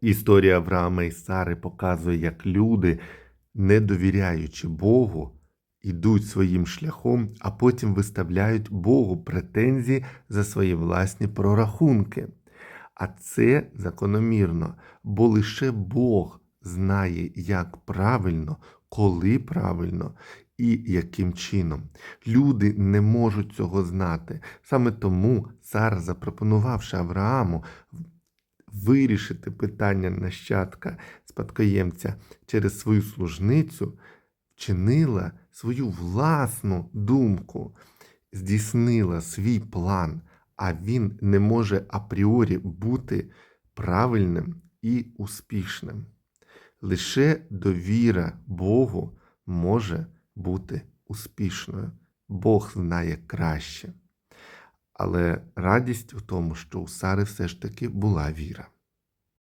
Історія Авраама і Сари показує, як люди, не довіряючи Богу, ідуть своїм шляхом, а потім виставляють Богу претензії за свої власні прорахунки. А це закономірно, бо лише Бог знає, як правильно, коли правильно і яким чином. Люди не можуть цього знати. Саме тому Сара, запропонувавши Аврааму вирішити питання нащадка спадкоємця через свою служницю, вчинила свою власну думку, здійснила свій план, а він не може апріорі бути правильним і успішним. Лише довіра Богу може бути успішною. Бог знає краще. Але радість у тому, що у Сари все ж таки була віра.